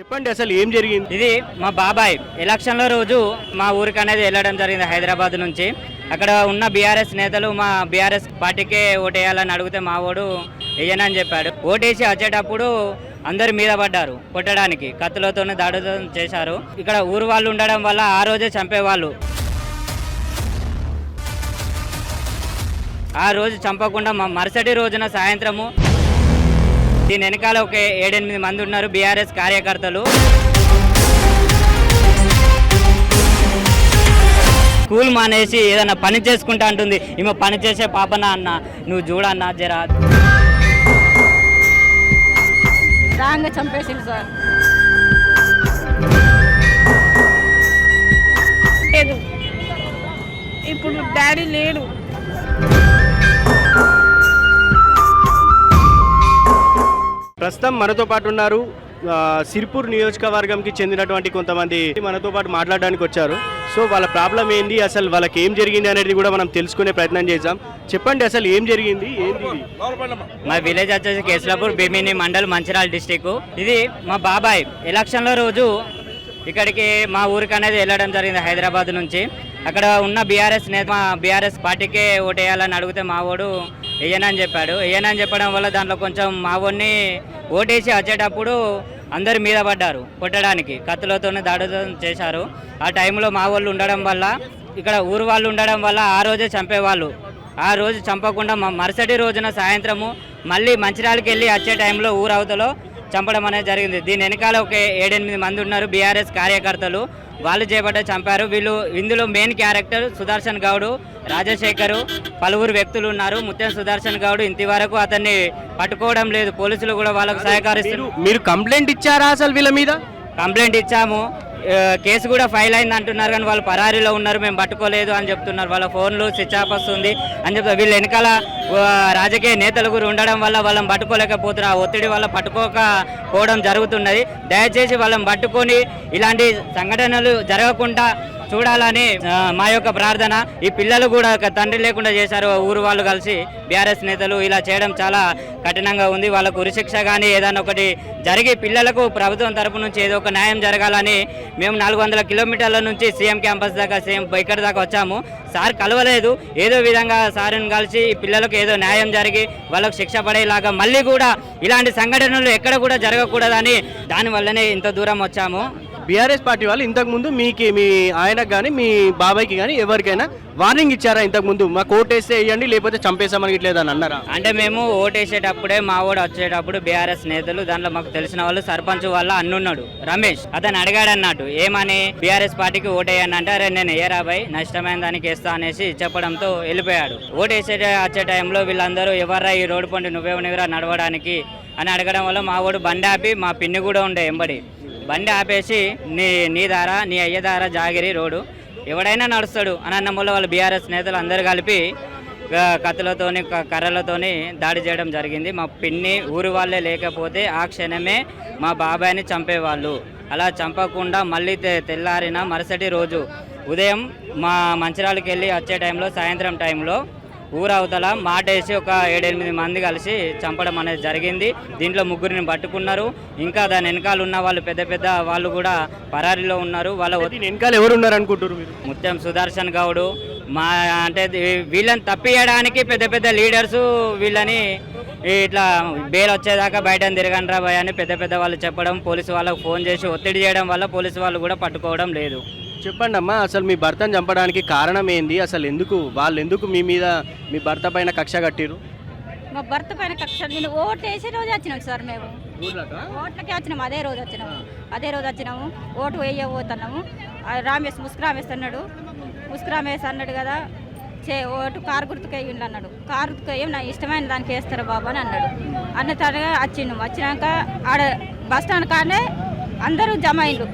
చెప్పండి అసలు ఏం జరిగింది? ఇది మా బాబాయ్. ఎలక్షన్ల రోజు మా ఊరికి అనేది వెళ్ళడం జరిగింది హైదరాబాద్ నుంచి. అక్కడ ఉన్న బీఆర్ఎస్ నేతలు మా బీఆర్ఎస్ పార్టీకే ఓటేయాలని అడిగితే మా ఓడు వేయనని చెప్పాడు. ఓటేసి వచ్చేటప్పుడు అందరు మీద పడ్డారు కొట్టడానికి కత్తులతోనే దాడుతో చేశారు. ఇక్కడ ఊరు వాళ్ళు ఉండడం వల్ల ఆ రోజే చంపేవాళ్ళు. ఆ రోజు చంపకుండా మా మరుసటి రోజున సాయంత్రము దీని వెనకాల ఒక ఏడెనిమిది మంది ఉన్నారు బీఆర్ఎస్ కార్యకర్తలు. స్కూల్ మానేసి ఏదైనా పని చేసుకుంటా అంటుంది. ఈమె పని చేసే పాపనా అన్న? నువ్వు చూడన్నా జరా రాంగా చంపేసింది సార్. లేదు. ఇప్పుడు డాడీ లేడు. ప్రస్తుతం మనతో పాటు ఉన్నారు సిర్పూర్ నియోజకవర్గంకి చెందినటువంటి కొంతమంది మనతో పాటు మాట్లాడడానికి వచ్చారు. సో వాళ్ళ ప్రాబ్లం ఏంది? అసలు వాళ్ళకి ఏం జరిగింది అనేది కూడా మనం తెలుసుకునే ప్రయత్నం చేద్దాం. చెప్పండి అసలు ఏం జరిగింది? ఏంది ఇది? మా విలేజ్ వచ్చేసి కేసులాపూర్ భీమిని మండల్ మంచిర్యాల డిస్టిక్. ఇది మా బాబాయ్ ఎలక్షన్ల రోజు ఇక్కడికి మా ఊరికి అనేది వెళ్ళడం జరిగింది హైదరాబాద్ నుంచి. అక్కడ ఉన్న బీఆర్ఎస్ నేత మా బీఆర్ఎస్ పార్టీకే ఓటేయాలని అడిగితే మా వేయనని చెప్పాడు. వేయనని చెప్పడం వల్ల దాంట్లో కొంచెం మా వాడిని ఓటేసి వచ్చేటప్పుడు అందరు మీద పడ్డారు కొట్టడానికి. కత్తులతోనే దాడుతో చేశారు. ఆ టైంలో మా వాళ్ళు ఉండడం వల్ల ఇక్కడ ఊరు వాళ్ళు ఉండడం వల్ల ఆ రోజే చంపేవాళ్ళు. ఆ రోజు చంపకుండా మా మరుసటి రోజున సాయంత్రము మళ్ళీ మంచిర్యాలకి వెళ్ళి వచ్చే టైంలో ఊరవతలో చంపడం అనేది జరిగింది. దీని వెనకాల ఒక ఏడెనిమిది మంది ఉన్నారు. బీఆర్ఎస్ కార్యకర్తలు వాళ్ళు చేపట్ట చంపారు. వీళ్ళు ఇందులో మెయిన్ క్యారెక్టర్ సుదర్శన్ గౌడు రాజశేఖరు పలువురు వ్యక్తులు ఉన్నారు. ముత్యం సుదర్శన్ గౌడ్ ఇంటి వరకు అతన్ని పట్టుకోవడం లేదు. పోలీసులు కూడా వాళ్ళకు సహకరిస్తున్నారు మీరు కంప్లైంట్ ఇచ్చారా అసలు వీళ్ళ మీద? కంప్లైంట్ ఇచ్చాము. కేసు కూడా ఫైల్ అయింది అంటున్నారు కానీ వాళ్ళు పరారీలో ఉన్నారు మేము పట్టుకోలేదు అని చెప్తున్నారు. వాళ్ళ ఫోన్లు స్విచ్ ఆఫ్ వస్తుంది అని చెప్తారు వీళ్ళు వెనకాల రాజకీయ నేతలు కూడా ఉండడం వల్ల వాళ్ళని పట్టుకోలేకపోతున్నారు. ఆ ఒత్తిడి వల్ల పట్టుకోకపోవడం జరుగుతున్నది. దయచేసి వాళ్ళని పట్టుకొని ఇలాంటి సంఘటనలు జరగకుండా చూడాలని మా యొక్క ప్రార్థన. ఈ పిల్లలు కూడా ఒక తండ్రి లేకుండా చేశారు ఊరు వాళ్ళు కలిసి. బీఆర్ఎస్ నేతలు ఇలా చేయడం చాలా కఠినంగా ఉంది. వాళ్ళకు ఉరిశిక్ష కానీ ఏదైనా ఒకటి జరిగి పిల్లలకు ప్రభుత్వం తరపు నుంచి ఏదో ఒక న్యాయం జరగాలని మేము నాలుగు వందల కిలోమీటర్ల నుంచి సీఎం క్యాంపస్ దాకా సీఎం బైకర్ దాకా వచ్చాము. సార్ కలవలేదు. ఏదో విధంగా సార్ని కలిసి పిల్లలకు ఏదో న్యాయం జరిగి వాళ్ళకు శిక్ష పడేలాగా మళ్ళీ కూడా ఇలాంటి సంఘటనలు ఎక్కడ కూడా జరగకూడదని దానివల్లనే ఇంత దూరం వచ్చాము. బీఆర్ఎస్ పార్టీ వాళ్ళు ఇంతకు ముందు మీకు మీ ఆయనకు కానీ మీ బాబాయ్కి కానీ ఎవరికైనా వార్నింగ్ ఇచ్చారా ఇంతకు ముందు మాకు ఓటేస్తే వేయండి లేకపోతే చంపేసామని ఇట్లేదని అన్నారా? అంటే మేము ఓటేసేటప్పుడే మా ఓడు వచ్చేటప్పుడు బీఆర్ఎస్ నేతలు దాంట్లో మాకు తెలిసిన వాళ్ళు సర్పంచ్ వాళ్ళ అన్నున్నాడు రమేష్. అతను అడిగాడు అన్నట్టు ఏమని? బీఆర్ఎస్ పార్టీకి ఓటేయని అంటే అరే నేను ఏ రాబాయ్ నష్టమైన దానికి వేస్తా అనేసి చెప్పడంతో వెళ్ళిపోయాడు. ఓటేసే వచ్చే టైంలో వీళ్ళందరూ ఎవర్రా ఈ రోడ్డు పండి నువ్వెవనివిరా నడవడానికి? అని అడగడం వల్ల మా ఓడు బండి ఆపి మా పిన్ని కూడా ఉండే ఎంబడి బండి ఆపేసి నీ నీ దారా నీ అయ్య దారా జాగిరి రోడ్డు. ఎవడైనా నడుస్తాడు. అని అన్న వాళ్ళ వాళ్ళు బీఆర్ఎస్ నేతలు అందరు కలిపి కత్తులతోని కర్రలతోని దాడి చేయడం జరిగింది. మా పిన్ని ఊరు వాళ్ళే లేకపోతే ఆ క్షణమే మా బాబాయ్ని చంపేవాళ్ళు. అలా చంపకుండా మళ్ళీ తె- తెల్లారిన మరుసటి రోజు ఉదయం మా మంచిరాలకి వెళ్ళి వచ్చే టైంలో సాయంత్రం టైంలో ఊరవతల మాటేసి ఒక ఏడెనిమిది మంది కలిసి చంపడం అనేది జరిగింది. దీంట్లో ముగ్గురిని పట్టుకున్నారు. ఇంకా దాని వెనకాల ఉన్న వాళ్ళు పెద్ద పెద్ద వాళ్ళు కూడా పరారీలో ఉన్నారు. వాళ్ళ వెనకాల ఎవరు ఉన్నారు అనుకుంటారు ముత్యం సుదర్శన్ గౌడు. మా అంటే వీళ్ళని తప్పియడానికి పెద్ద పెద్ద లీడర్స్ వీళ్ళని ఇట్లా బెయిల్ వచ్చేదాకా బయట తిరగండి రా భయ్ అని పెద్ద పెద్ద వాళ్ళు చెప్పడం పోలీసు వాళ్ళకు ఫోన్ చేసి ఒత్తిడి చేయడం వల్ల పోలీసు వాళ్ళు కూడా పట్టుకోవడం లేదు. చెప్పండి అమ్మా అసలు మీ భర్తను చంపడానికి కారణం ఏంది? అసలు ఎందుకు వాళ్ళు ఎందుకు మీ మీద మీ భర్త పైన కక్ష కట్టిరు మా భర్త పైన కక్ష నేను ఓట్లు వేసే రోజు వచ్చినాం సార్ మేము. ఓట్లకే వచ్చినాము అదే రోజు వచ్చినాము అదే రోజు వచ్చినాము ఓటు వేయబోతున్నాము రామేష్ ముసుగు రామేష్ అన్నాడు. ముసుగు రామేష్ అన్నాడు కదా చే ఓటు కారు గుర్తుకు వేయండి అన్నాడు. కారు గుర్తుకు వేయం నా ఇష్టమైన దానికి వేస్తారా బాబు అని అన్నాడు. అన్న తరగా వచ్చినాము వచ్చినాక ఆడ బస్ స్టాండ్ కాడనే అందరూ జమ అయిండు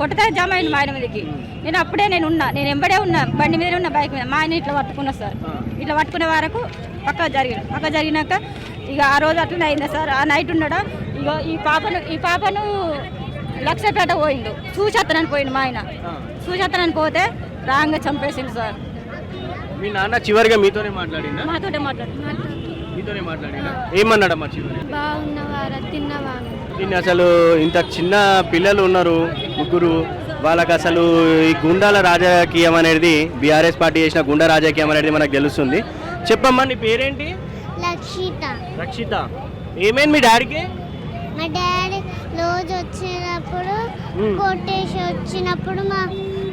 కొట్టగా జమ అయింది మా ఆయన మీదకి. నేను అప్పుడే నేను ఉన్నా. నేను ఎంబడే ఉన్నా. బండి మీద ఉన్నా బైక్ మీద. మా ఆయన ఇట్లా పట్టుకున్నా సార్. ఇట్లా పట్టుకునే వరకు పక్క జరిగింది పక్క జరిగినాక ఇక ఆ రోజు అట్లనే అయిందా సార్. ఆ నైట్ ఉన్నాడా ఇగో ఈ పాపను ఈ పాపను లక్షపేట పోయిండు. చూసేత్తనని పోయిండు మా ఆయన. చూసేత్తనని పోతే రాంగా చంపేసిండు సార్. మీ నాన్న చివరిగా మీతోనే మాట్లాడిందా మాతోటే మాట్లాడు మీతోనే మాట్లాడిందా ఏమన్నాడమ్మా చివరి? బాగున్నవారా? తిన్నవా? అని. దీన్ని అసలు ఇంత చిన్న పిల్లలు ఉన్నారు ముగ్గురు. వాళ్ళకి అసలు ఈ గుండాల రాజకీయం అనేది బీఆర్ఎస్ పార్టీ చేసిన గుండా రాజకీయం అనేది మనకు తెలుస్తుంది. చెప్పమ్మా నీ పేరేంటి? లక్షిత. రక్షిత ఏమైంది మీ డాడీకి? మా డాడీ రోజు వచ్చినప్పుడు. కొట్టేసి వచ్చినప్పుడు మా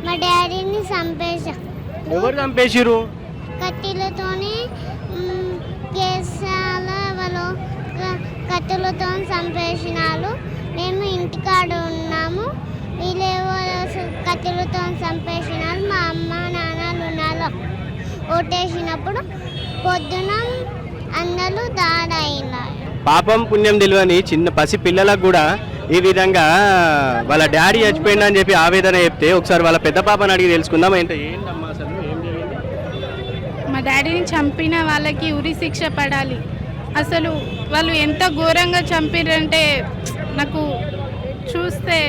మా డాడీని చంపేసా ఎవరు చంపేసిరు కత్తిలతోని కత్తులతో చంపేసినారు మేము ఇంటికాడ ఉన్నాము. వీళ్ళేవో కత్తులతో చంపేసినారు మా అమ్మ నాన్నలు ఉన్నారు ఓటేసినప్పుడు పొద్దున అందరూ దాడైనారు. పాపం పుణ్యం తెలియని చిన్న పసి పిల్లలకు కూడా ఈ విధంగా వాళ్ళ డాడీ చచ్చిపోయిందని చెప్పి ఆవేదన చెప్తే ఒకసారి వాళ్ళ పెద్ద పాపని అడిగి తెలుసుకుందాం. ఏంటో ఏంటమ్మా అసలు? ఏం జరిగింది? మా డాడీని చంపిన వాళ్ళకి ఉరి శిక్ష పడాలి. అసలు వాళ్ళు ఎంత ఘోరంగా చంపిరంటే నాకు చూస్తే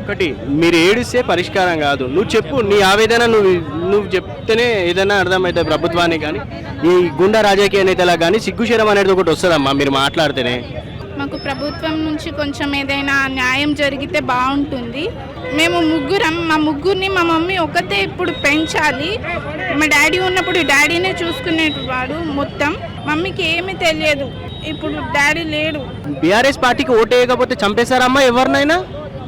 ఒకటి మీరు ఏడిస్తే పరిష్కారం కాదు. నువ్వు చెప్పు నీ ఆవేదన నువ్వు నువ్వు చెప్తేనే ఏదైనా అర్థమవుతుంది ప్రభుత్వానికి కానీ ఈ గుండా రాజకీయ నేతలా కానీ సిగ్గుశరం అనేది ఒకటి వస్తుందమ్మా మీరు మాట్లాడితేనే. మాకు ప్రభుత్వం నుంచి కొంచెం ఏదైనా న్యాయం జరిగితే బాగుంటుంది. మేము ముగ్గురం మా ముగ్గురిని మా మమ్మీ ఒకతే ఇప్పుడు పెంచాలి. మా డాడీ ఉన్నప్పుడు డాడీనే చూసుకునేవాడు మొత్తం. మమ్మీకి ఏమీ తెలియదు. ఇప్పుడు డాడీ లేడు. బీఆర్ఎస్ పార్టీకి ఓటు వేయకపోతే చంపేశారమ్మా ఎవరినైనా?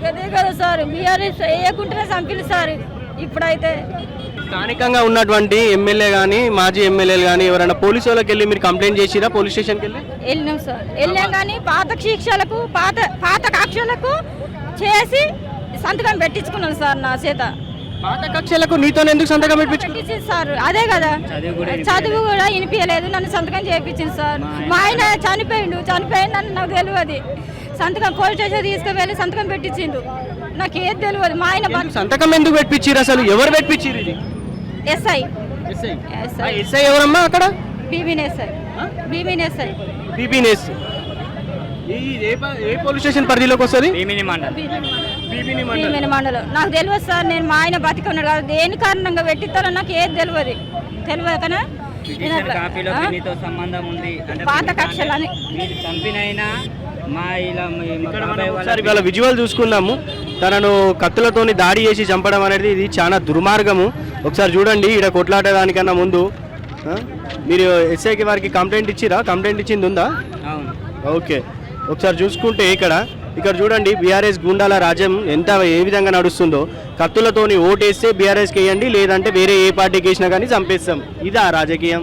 అదే కదా సార్ బీఆర్ఎస్ వేయకుంటేనే చంపిలు సార్ ఇప్పుడైతే. స్థానికంగా ఉన్నటువంటి ఎమ్మెల్యే కానీ మాజీ ఎమ్మెల్యేలు కానీ ఎవరైనా పోలీసు వాళ్ళకి వెళ్ళి మీరు కంప్లైంట్ చేసిరా? పోలీస్ స్టేషన్కి వెళ్ళి? వెళ్ళినాం సార్. వెళ్ళాం కానీ పాత శిక్షలకు పాత పాత కక్షలకు చేసి సంతకం పెట్టించుకున్నాను సార్ నా చేత. పాత కక్షలకు నీతో ఎందుకు సంతకం పెట్టించు పెట్టించింది సార్. అదే కదా. చదువు కూడా చదువు కూడా వినిపించలేదు. నన్ను సంతకం చేయించింది సార్. మా ఆయన చనిపోయిండు చనిపోయిండు. అని నాకు తెలియదు. సంతకం పోలీస్ స్టేషన్ తీసుకువెళ్ళి సంతకం పెట్టించిండు. నాకు ఏది తెలియదు. మా ఆయన సంతకం ఎందుకు పెట్టించారు అసలు? ఎవరు పెట్టించారు ఇది? ఎస్ఐ. ఎస్ఐ. ఎస్ఐ. ఎస్ఐ ఎవరమ్మా అక్కడ? బీబీన్ ఎస్ఐ బీబీన్ ఎస్ఐ ఏ పోలీస్ స్టేషన్ పరిధిలోకి వస్తుంది? భీమిని మండలం. బీబీన్ మండలం. నాకు తెలియదు సార్ నేను మా ఆయన బతికున్నాడు కాదు దేని కారణంగా పెట్టిస్తారో నాకు ఏది తెలియదు. తెలియదు కదా? పాత కక్షలని. చంపినైనా మా ఇలా విజువల్ చూసుకుందాము. తనను కత్తులతోని దాడి చేసి చంపడం అనేది ఇది చాలా దుర్మార్గము. ఒకసారి చూడండి ఇక్కడ కొట్లాడడానికన్నా ముందు? మీరు ఎస్ఐకి వారికి కంప్లైంట్ ఇచ్చిరా? కంప్లైంట్ ఇచ్చింది ఉందా? అవును. ఓకే. ఒకసారి చూసుకుంటే ఇక్కడ ఇక్కడ చూడండి బీఆర్ఎస్ గుండాల రాజ్యం ఎంత ఏ విధంగా నడుస్తుందో. కత్తులతోని ఓటేస్తే బీఆర్ఎస్కి వేయండి లేదంటే వేరే ఏ పార్టీకి వేసినా కానీ చంపేస్తాం. ఇదా రాజకీయం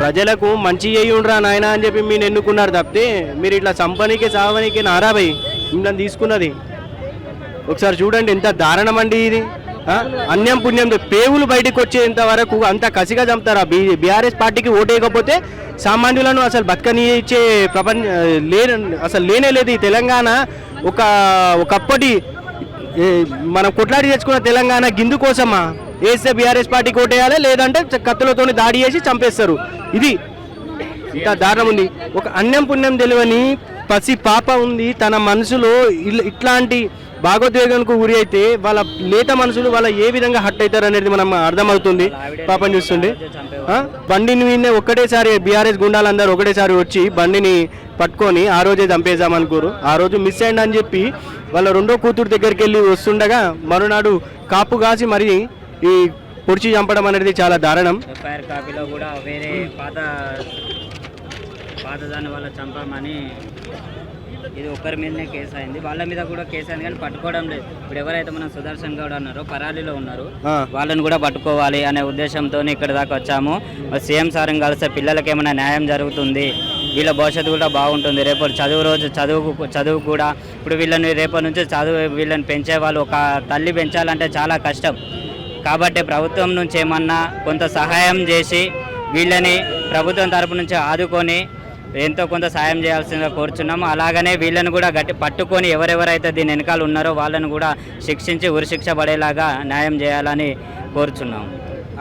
ప్రజలకు మంచి చేయుండ్రా నాయన అని చెప్పి మీరు ఎన్నుకున్నారు తప్పితే మీరు ఇట్లా చంపనీకే చావనీకే నారాబాయి మిమ్మల్ని తీసుకున్నది. ఒకసారి చూడండి ఎంత దారుణం అండి ఇది. అన్యం పుణ్యం పేవులు బయటకు వచ్చేంత వరకు అంత కసిగా చంపుతారా బీ బీఆర్ఎస్ పార్టీకి ఓటేయకపోతే సామాన్యులను అసలు బతకనిచ్చే ప్రపంచ లే అసలు లేనే లేదు ఈ తెలంగాణ. ఒక ఒకప్పటి మనం కొట్లాడి తెచ్చుకున్న తెలంగాణ గిందు కోసమా? వేస్తే బీఆర్ఎస్ పార్టీకి ఓటేయాలి లేదంటే కత్తులతో దాడి చేసి చంపేస్తారు. ఇది ఇంకా దారుణం ఉంది. ఒక అన్నం పుణ్యం తెలియని పసి పాప ఉంది తన మనసులో ఇల్- ఇట్లాంటి భాగోద్వేగానికి గురి అయితే వాళ్ళ లేత మనసులు వాళ్ళ ఏ విధంగా హట్ అవుతారు అనేది మనం అర్థమవుతుంది. పాపం చూస్తుండే? బండిని వీనే ఒక్కటేసారి బీఆర్ఎస్ గుండాలందరూ ఒకటేసారి వచ్చి బండిని పట్టుకొని ఆ రోజే చంపేద్దామనుకోరు ఆ రోజు మిస్ అయ్యండి అని చెప్పి వాళ్ళ రెండో కూతురు దగ్గరికి వెళ్ళి వస్తుండగా మరునాడు కాపు కాసి మరి ఈ పొడిచి చంపడం అనేది చాలా దారుణం. కాపీలో కూడా వేరే పాత పాత దాని వల్ల చంపామని ఇది ఒక్కరి మీదనే కేసు అయింది. వాళ్ళ మీద కూడా కేసు అయింది కానీ పట్టుకోవడం లేదు. ఇప్పుడు ఎవరైతే మనం సుదర్శన్ గౌడ్ అన్నారో పరాలీలో ఉన్నారు. వాళ్ళని కూడా పట్టుకోవాలి అనే ఉద్దేశంతో ఇక్కడ దాకా వచ్చాము. సీఎం సార్ని కలిస్తే పిల్లలకి ఏమైనా న్యాయం జరుగుతుంది? వీళ్ళ భవిష్యత్తు కూడా బాగుంటుంది. రేపు చదువు రోజు చదువు చదువు కూడా ఇప్పుడు వీళ్ళని రేపటి నుంచి చదువు వీళ్ళని పెంచే వాళ్ళు ఒక తల్లి పెంచాలంటే చాలా కష్టం. కాబట్టి ప్రభుత్వం నుంచి ఏమన్నా కొంత సహాయం చేసి వీళ్ళని ప్రభుత్వం తరపు నుంచి ఆదుకొని ఎంతో కొంత సాయం చేయాల్సిందిగా కోరుచున్నాము. అలాగనే వీళ్ళని కూడా గట్టి పట్టుకొని ఎవరెవరైతే దీని వెనకాల ఉన్నారో వాళ్ళని కూడా శిక్షించి ఉరిశిక్ష పడేలాగా న్యాయం చేయాలని కోరుచున్నాము.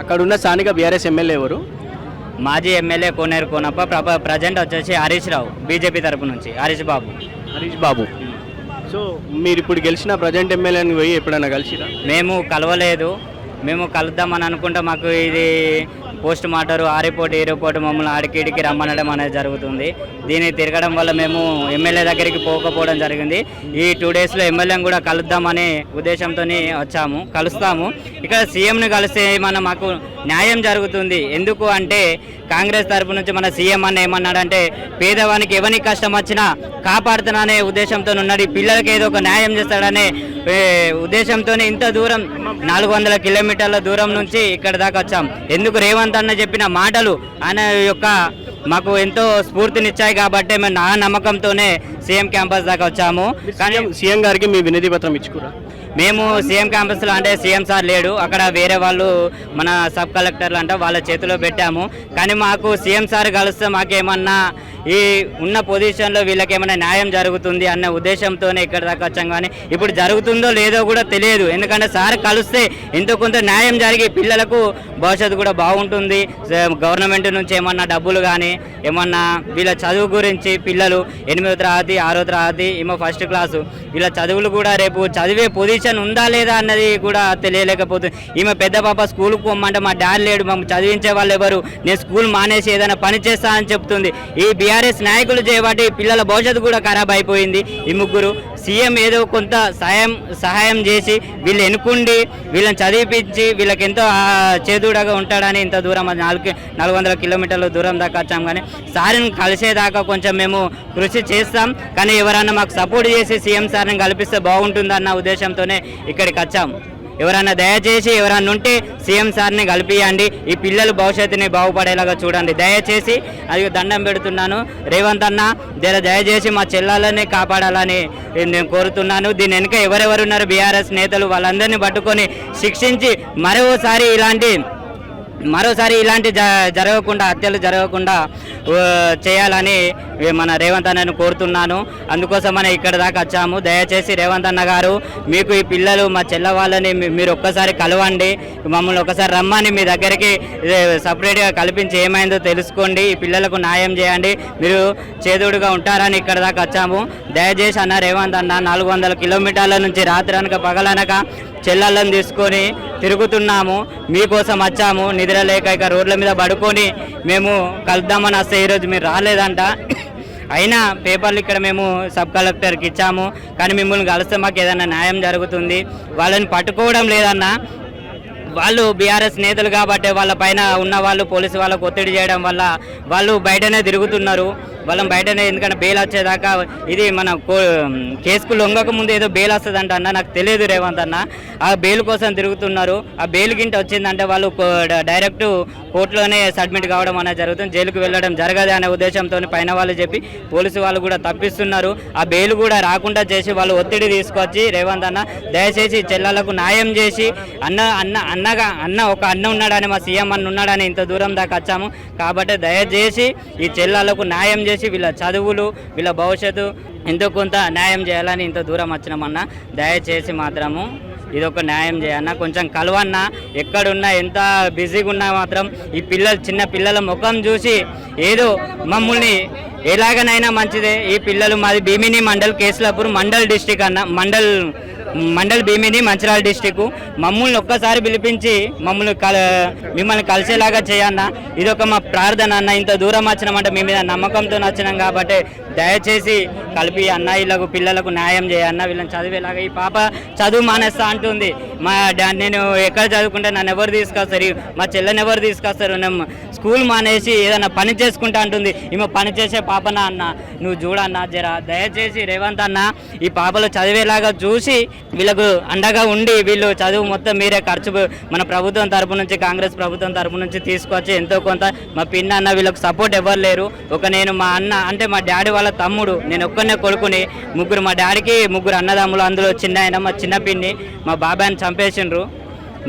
అక్కడ ఉన్న స్థానిక బీఆర్ఎస్ ఎమ్మెల్యే ఎవరు? మాజీ ఎమ్మెల్యే కోనేరు కోనప్ప ప్రభ ప్రజెంట్ వచ్చేసి హరీష్ రావు బీజేపీ తరపు నుంచి. హరీష్ బాబు. హరీష్ బాబు. సో మీరు ఇప్పుడు గెలిచిన ప్రజెంట్ ఎమ్మెల్యేని పోయి ఎప్పుడైనా కలిసిరా? మేము కలవలేదు. మేము కలుద్దామని అనుకుంటే మాకు ఇది పోస్ట్ మార్టరు ఆరిపోటు ఏరిపోటు మమ్మల్ని ఆడికిడికి రమ్మనడం అనేది జరుగుతుంది. దీన్ని తిరగడం వల్ల మేము ఎమ్మెల్యే దగ్గరికి పోకపోవడం జరిగింది. ఈ టూ డేస్లో ఎమ్మెల్యేని కూడా కలుద్దామనే ఉద్దేశంతో వచ్చాము. కలుస్తాము. ఇక్కడ సీఎంని కలిస్తే మన మాకు న్యాయం జరుగుతుంది. ఎందుకు అంటే కాంగ్రెస్ తరపు నుంచి మన సీఎం అన్న ఏమన్నాడంటే పేదవానికి ఎవరికి కష్టం వచ్చినా కాపాడుతాననే ఉద్దేశంతో ఉన్నాడు. ఈ పిల్లలకి ఏదో ఒక న్యాయం చేస్తాడనే ఉద్దేశంతోనే ఇంత దూరం నాలుగు వందల కిలోమీటర్ల దూరం నుంచి ఇక్కడ దాకా వచ్చాం. ఎందుకు రేవంత్ అన్న చెప్పిన మాటలు ఆయన యొక్క మాకు ఎంతో స్ఫూర్తినిచ్చాయి కాబట్టి మేము నా నమ్మకంతోనే సీఎం క్యాంపస్ దాకా వచ్చాము. కానీ సీఎం సీఎం గారికి మీ వినతి పత్రం ఇచ్చుకురా. మేము సీఎం క్యాంపస్లో అంటే సీఎం సార్ లేడు. అక్కడ వేరే వాళ్ళు మన సబ్ కలెక్టర్లు అంటే వాళ్ళ చేతిలో పెట్టాము. కానీ మాకు సీఎం సార్ కలిస్తే మాకేమన్నా ఈ ఉన్న పొజిషన్లో వీళ్ళకి ఏమైనా న్యాయం జరుగుతుంది అన్న ఉద్దేశంతోనే ఇక్కడ దాకా వచ్చాం కానీ ఇప్పుడు జరుగుతుందో లేదో కూడా తెలియదు. ఎందుకంటే సార్ కలిస్తే ఎంతో కొంత న్యాయం జరిగి పిల్లలకు భవిష్యత్తు కూడా బాగుంటుంది. గవర్నమెంట్ నుంచి ఏమన్నా డబ్బులు కానీ ఏమన్నా వీళ్ళ చదువు గురించి పిల్లలు ఎనిమిదో తరగతి ఆరో తరగతి ఏమో ఫస్ట్ క్లాసు వీళ్ళ చదువులు కూడా రేపు చదివే పొజిషన్ ఉందా లేదా అన్నది కూడా తెలియలేకపోతుంది ఈమె పెద్ద పాప స్కూల్కి పోమంటే మా డాడీ లేడు మమ్మల్ని చదివించే వాళ్ళు ఎవరు? నేను స్కూల్ మానేసి ఏదైనా పని చేస్తా అని చెప్తుంది. ఈ బీఆర్ఎస్ నాయకులు చేయబట్టి పిల్లల భవిష్యత్తు కూడా ఖరాబ్ అయిపోయింది. ఈ ముగ్గురు సీఎం ఏదో కొంత సహాయం సహాయం చేసి వీళ్ళు ఎన్నుకుండి వీళ్ళని చదివిపించి వీళ్ళకి ఎంతో చేదుడగా ఉంటాడని ఇంత దూరం అది నాలుగు నాలుగు వందల కిలోమీటర్ల దూరం దాకా వచ్చాం. కానీ సార్ని కలిసేదాకా కొంచెం మేము కృషి చేస్తాం. కానీ ఎవరన్నా మాకు సపోర్ట్ చేసి సీఎం సార్ని కల్పిస్తే బాగుంటుందన్న ఉద్దేశంతోనే ఇక్కడికి వచ్చాం. ఎవరన్నా దయచేసి ఎవరన్నా ఉంటే సీఎం సార్ని కలిపియండి. ఈ పిల్లలు భవిష్యత్తుని బాగుపడేలాగా చూడండి. దయచేసి అది దండం పెడుతున్నాను. రేవంత్ అన్న జర దయచేసి మా చెల్లెలని కాపాడాలని నేను కోరుతున్నాను. దీని వెనుక ఎవరెవరున్నారు? బీఆర్ఎస్ నేతలు వాళ్ళందరినీ పట్టుకొని శిక్షించి మరోసారి ఇలాంటి మరోసారి ఇలాంటి జ జరగకుండా హత్యలు జరగకుండా చేయాలని మన రేవంత్ అన్నను కోరుతున్నాను. అందుకోసం మనం ఇక్కడ దాకా వచ్చాము. దయచేసి రేవంత్ అన్న గారు మీకు ఈ పిల్లలు మా చెల్ల వాళ్ళని మీరు ఒక్కసారి కలవండి. మమ్మల్ని ఒకసారి రమ్మని మీ దగ్గరికి సపరేట్గా కల్పించి ఏమైందో తెలుసుకోండి. ఈ పిల్లలకు న్యాయం చేయండి. మీరు చేదుడుగా ఉంటారని ఇక్కడ దాకా వచ్చాము. దయచేసి అన్న రేవంత్ అన్న నాలుగు వందల కిలోమీటర్ల నుంచి రాత్రి అనక పగలనక చెల్లెళ్ళని తీసుకొని తిరుగుతున్నాము. మీకోసం వచ్చాము. నిద్ర లేక ఇక రోడ్ల మీద పడుకొని మేము కలుద్దామని వస్తే ఈరోజు మీరు రాలేదంట. అయినా పేపర్లు ఇక్కడ మేము సబ్ కలెక్టర్కి ఇచ్చాము. కానీ మిమ్మల్ని కలిస్తే మాకు ఏదైనా న్యాయం జరుగుతుంది. వాళ్ళని పట్టుకోవడం లేదన్నా వాళ్ళు బీఆర్ఎస్ నేతలు కాబట్టి వాళ్ళ పైన ఉన్న వాళ్ళు పోలీసు వాళ్ళకు ఒత్తిడి చేయడం వల్ల వాళ్ళు బయటనే తిరుగుతున్నారు. వాళ్ళని బయటనే ఎందుకంటే బెయిల్ వచ్చేదాకా ఇది మన కో- కేసుకు లొంగక ముందు ఏదో బెయిల్ వస్తుందంట అన్న నాకు తెలియదు రేవంత్ అన్న. ఆ బెయిల్ కోసం తిరుగుతున్నారు. ఆ బెయిల్ గింట వచ్చిందంటే వాళ్ళు కో- డైరెక్ట్ కోర్టులోనే సబ్మిట్ కావడం అనేది జరుగుతుంది. జైలుకు వెళ్ళడం జరగదు అనే ఉద్దేశంతో పైన వాళ్ళు చెప్పి పోలీసు వాళ్ళు కూడా తప్పిస్తున్నారు. ఆ బెయిల్ కూడా రాకుండా చేసి వాళ్ళు ఒత్తిడి తీసుకొచ్చి రేవంత్ అన్న దయచేసి చెల్లలకు న్యాయం చేసి అన్న అన్న అన్న అన్నగా అన్న ఒక అన్న ఉన్నాడని మా సీఎం అన్న ఉన్నాడని ఇంత దూరం దాకా వచ్చాము. కాబట్టి దయచేసి ఈ చెల్లెలకు న్యాయం చేసి వీళ్ళ చదువులు వీళ్ళ భవిష్యత్తు ఎంతో కొంత న్యాయం చేయాలని ఇంత దూరం వచ్చినామన్న దయచేసి మాత్రము ఇది ఒక న్యాయం చేయన్న. కొంచెం కలవన్న ఎక్కడున్నా ఎంత బిజీగా ఉన్నా మాత్రం ఈ పిల్లలు చిన్న పిల్లల ముఖం చూసి ఏదో మమ్మల్ని ఎలాగనైనా మంచిదే. ఈ పిల్లలు మాది భీమిని మండల్ కేసులాపూర్ మండల్ డిస్టిక్ అన్న మండల్ మండల్ భీమిని మంచిర్యాల డిస్టిక్ మమ్మల్ని ఒక్కసారి పిలిపించి మమ్మల్ని కల మిమ్మల్ని కలిసేలాగా చేయన్న ఇది ఒక మా ప్రార్థన అన్న. ఇంత దూరం వచ్చినామంటే మీ మీద నమ్మకంతో వచ్చినాం కాబట్టి దయచేసి కలిపి అన్న వీళ్ళకు పిల్లలకు న్యాయం చేయన్న వీళ్ళని చదివేలాగా. ఈ పాప చదువు మానేస్తా అంటుంది. మా నేను ఎక్కడ చదువుకుంటే నన్ను ఎవరు తీసుకొస్తారు? మా చెల్లెని ఎవరు తీసుకొస్తారు? నేను స్కూల్ మానేసి ఏదైనా పని చేసుకుంటా అంటుంది. ఈమె పని చేసే పాపనా అన్న? నువ్వు చూడన్నా జర దయచేసి రేవంత్ అన్న ఈ పాపలు చదివేలాగా చూసి వీళ్ళకు అండగా ఉండి వీళ్ళు చదువు మొత్తం మీరే ఖర్చు మన ప్రభుత్వం తరపు నుంచి కాంగ్రెస్ ప్రభుత్వం తరపు నుంచి తీసుకొచ్చి ఎంతో కొంత మా పిన్న అన్న వీళ్ళకి సపోర్ట్ ఎవరు లేరు. ఒక నేను మా అన్న అంటే మా డాడీ వాళ్ళ తమ్ముడు నేను ఒక్కనే కొడుకుని ముగ్గురు మా డాడీకి ముగ్గురు అన్నదమ్ములు అందులో చిన్న ఆయన మా చిన్న పిన్ని మా బాబాయ్ని చంపేసిండ్రు.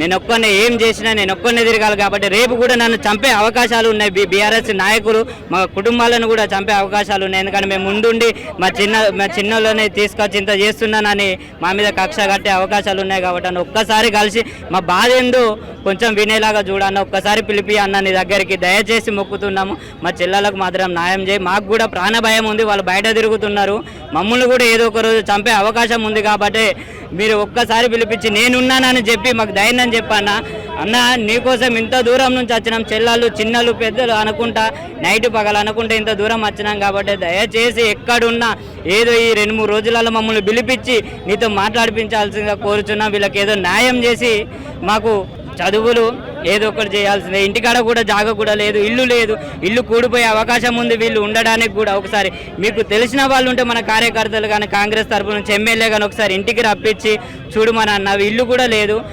నేను ఒక్కనే ఏం చేసినా నేను ఒక్కనే తిరగాలి కాబట్టి రేపు కూడా నన్ను చంపే అవకాశాలు ఉన్నాయి. బి బీఆర్ఎస్ నాయకులు మా కుటుంబాలను కూడా చంపే అవకాశాలు ఉన్నాయి. ఎందుకంటే మేము ముందుండి మా చిన్న మా చిన్నలోనే తీసుకొచ్చి ఇంత చేస్తున్నానని మా మీద కక్ష కట్టే అవకాశాలు ఉన్నాయి కాబట్టి అని ఒక్కసారి కలిసి మా బాధ ఏందో కొంచెం వినేలాగా చూడన్న ఒక్కసారి పిలిపి అన్న నీ దగ్గరికి దయచేసి మొక్కుతున్నాము. మా చెల్లెలకు మాత్రం న్యాయం చేయి. మాకు కూడా ప్రాణ భయం ఉంది. వాళ్ళు బయట తిరుగుతున్నారు. మమ్మల్ని కూడా ఏదో ఒక రోజు చంపే అవకాశం ఉంది కాబట్టి మీరు ఒక్కసారి పిలిపించి నేనున్నానని చెప్పి మాకు ధైర్యం చెప్పాన అన్న నీకోసం ఇంత దూరం నుంచి వచ్చినాం. చెల్లెళ్ళు చిన్నలు పెద్దలు అనుకుంటా నైట్ పగలు అనుకుంటే ఇంత దూరం వచ్చినాం కాబట్టి దయచేసి ఎక్కడున్నా ఏదో ఈ రెండు మూడు రోజులలో మమ్మల్ని పిలిపించి నీతో మాట్లాడిపించాల్సిందిగా కోరుచున్నాం. వీళ్ళకి ఏదో న్యాయం చేసి మాకు చదువులు ఏదో ఒకటి చేయాల్సిందే. ఇంటికాడ కూడా జాగ కూడా లేదు ఇల్లు లేదు. ఇల్లు కూడిపోయే అవకాశం ఉంది వీళ్ళు ఉండడానికి కూడా ఒకసారి. మీకు తెలిసిన వాళ్ళు ఉంటే మన కార్యకర్తలు కానీ కాంగ్రెస్ తరపు నుంచి ఎమ్మెల్యే కానీ ఒకసారి ఇంటికి రప్పించి చూడమని అన్న ఇల్లు కూడా లేదు.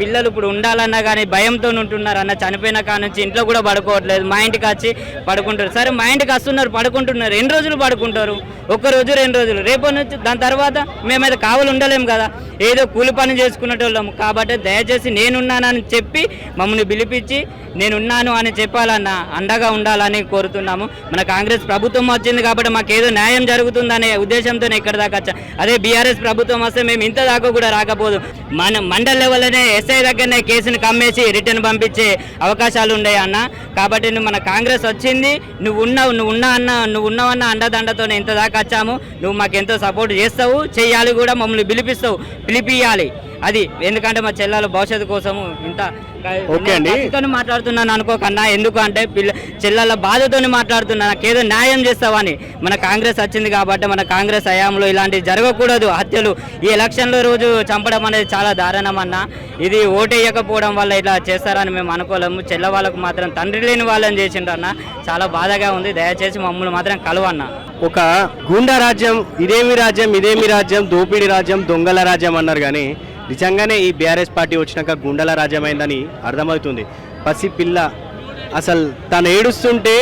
పిల్లలు ఇప్పుడు ఉండాలన్నా కానీ భయంతో ఉంటున్నారు అన్న చనిపోయిన కాడ నుంచి ఇంట్లో కూడా పడుకోవట్లేదు. మా ఇంటికి వచ్చి పడుకుంటారు. సరే మా ఇంటికి వస్తున్నారు పడుకుంటున్నారు. ఎన్ని రోజులు పడుకుంటారు? ఒక్క రోజు రెండు రోజులు. రేపు నుంచి దాని తర్వాత మేమైతే కావాలి ఉండలేము కదా. ఏదో కూలి పని చేసుకునేటోళ్ళము కాబట్టి దయచేసి నేనున్నానని చెప్పి మమ్మల్ని పిలిపించి నేనున్నాను అని చెప్పాలన్న అండగా ఉండాలని కోరుతున్నాము. మన కాంగ్రెస్ ప్రభుత్వం వచ్చింది కాబట్టి మాకు ఏదో న్యాయం జరుగుతుందనే ఉద్దేశంతో ఇక్కడ దాకా వచ్చా. అదే బీఆర్ఎస్ ప్రభుత్వం వస్తే మేము ఇంత దాకా కూడా రాకపోదు. మన మండల్ లెవెల్లోనే ఎస్ఐ దగ్గరనే కేసుని కమ్మేసి రిటర్న్ పంపించే అవకాశాలు ఉన్నాయి అన్న. కాబట్టి నువ్వు మన కాంగ్రెస్ వచ్చింది నువ్వు ఉన్నావు నువ్వు ఉన్నా అన్న నువ్వు ఉన్నావన్న అండదండతోనే ఇంత దాకా వచ్చాము. నువ్వు మాకు ఎంతో సపోర్ట్ చేస్తావు చేయాలి కూడా మమ్మల్ని పిలిపిస్తావు. పిలిపియాలి. అది ఎందుకంటే మా చెల్లెల భవిష్యత్తు కోసము ఇంత ఓకే అండి. మాట్లాడుతున్నాను అనుకోకన్నా ఎందుకు అంటే పిల్ల చెల్లెల బాధతోని మాట్లాడుతున్నా నాకేదో న్యాయం చేస్తావని మన కాంగ్రెస్ వచ్చింది కాబట్టి మన కాంగ్రెస్ హయాంలో ఇలాంటివి జరగకూడదు. హత్యలు ఈ ఎలక్షన్ల రోజు చంపడం అనేది చాలా దారుణం అన్న. ఇది ఓటేయకపోవడం వల్ల ఇట్లా చేస్తారని మేము అనుకోలేము. చెల్ల వాళ్ళకు మాత్రం తండ్రి లేని వాళ్ళని చేసిండ్రు అన్న. చాలా బాధగా ఉంది. దయచేసి మమ్మల్ని మాత్రం కలవన్నా ఒక గూండా రాజ్యం ఇదేమి రాజ్యం ఇదేమి రాజ్యం దోపిడీ రాజ్యం దొంగల రాజ్యం అన్నారు కానీ నిజంగానే ఈ బీఆర్ఎస్ పార్టీ వచ్చినాక గుండెల రాజ్యమైందని అర్థమవుతుంది. పసి పిల్ల అసలు తను ఏడుస్తుంటే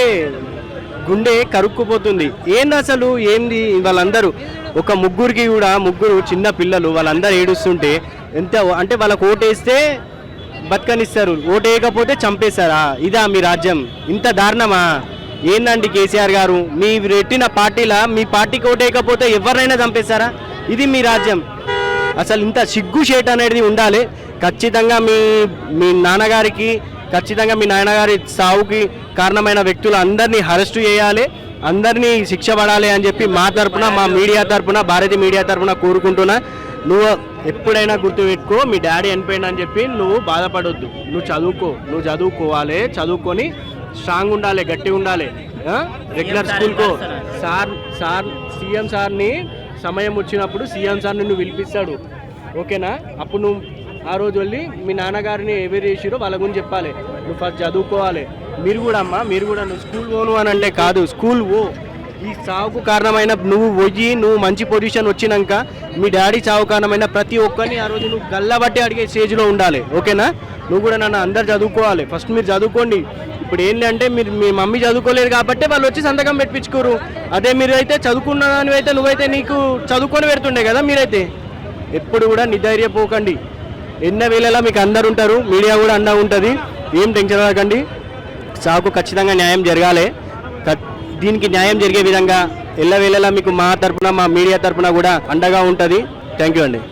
గుండె కరుక్కుపోతుంది. ఏంది అసలు? ఏంది? వాళ్ళందరూ ఒక ముగ్గురికి కూడా ముగ్గురు చిన్న పిల్లలు వాళ్ళందరూ ఏడుస్తుంటే ఎంత అంటే వాళ్ళకు ఓటేస్తే బతకనిస్తారు. ఓటేయకపోతే చంపేస్తారా? ఇదా మీ రాజ్యం. ఇంత దారుణమా? ఏందండి కేసీఆర్ గారు? మీ పెట్టిన పార్టీలా మీ పార్టీకి ఓటేయకపోతే ఎవరినైనా చంపేస్తారా? ఇది మీ రాజ్యం. అసలు ఇంత సిగ్గు షేట్ అనేది ఉండాలి. ఖచ్చితంగా మీ మీ నాన్నగారికి ఖచ్చితంగా మీ నాన్నగారి సావుకి కారణమైన వ్యక్తులు అందరినీ అరెస్టు చేయాలి. అందరినీ శిక్ష పడాలి అని చెప్పి మా తరపున మా మీడియా తరపున భారతీయ మీడియా తరపున కోరుకుంటున్నా. నువ్వు ఎప్పుడైనా గుర్తుపెట్టుకో మీ డాడీ చనిపోయింది అని చెప్పి నువ్వు బాధపడొద్దు. నువ్వు చదువుకో నువ్వు చదువుకోవాలి చదువుకొని స్ట్రాంగ్ ఉండాలి గట్టిగా ఉండాలి. రెగ్యులర్ స్కూల్కో. సార్ సార్ సీఎం సార్ని సమయం వచ్చినప్పుడు సీఎం సార్ నిన్ను పిలిపిస్తాడు. ఓకేనా? అప్పుడు నువ్వు ఆ రోజు వెళ్ళి మీ నాన్నగారిని ఎవరు చేసిరో వాళ్ళ గురించి చెప్పాలి. నువ్వు ఫస్ట్ చదువుకోవాలి. మీరు కూడా అమ్మా మీరు కూడా నువ్వు స్కూల్ పోను అని అంటే కాదు స్కూల్ ఓ ఈ సావుకు కారణమైన నువ్వు పోయి నువ్వు మంచి పొజిషన్ వచ్చినాక మీ డాడీ చావు కారణమైన ప్రతి ఒక్కరిని ఆ రోజు నువ్వు గల్లబట్టి అడిగే స్టేజ్లో ఉండాలి. ఓకేనా? నువ్వు కూడా నన్ను అందరు చదువుకోవాలి. ఫస్ట్ మీరు చదువుకోండి. ఇప్పుడు ఏంటంటే మీరు మీ మమ్మీ చదువుకోలేదు కాబట్టి వాళ్ళు వచ్చి సంతకం పెట్టించుకోరు. అదే మీరు అయితే చదువుకున్న దానివి అయితే నువ్వైతే నీకు చదువుకొని పెడుతుండే కదా మీరైతే? ఎప్పుడు కూడా నిధైర్యపోకండి. ఎన్న వేళలా మీకు అందరు ఉంటారు మీడియా కూడా అండా ఉంటుంది. ఏం టెన్షన్ పడకండి. సాకు ఖచ్చితంగా న్యాయం జరగాలి. దీనికి న్యాయం జరిగే విధంగా ఎల్లవేళలా మీకు మా తరపున మా మీడియా తరపున కూడా అండగా ఉంటుంది. థ్యాంక్ యూ అండి.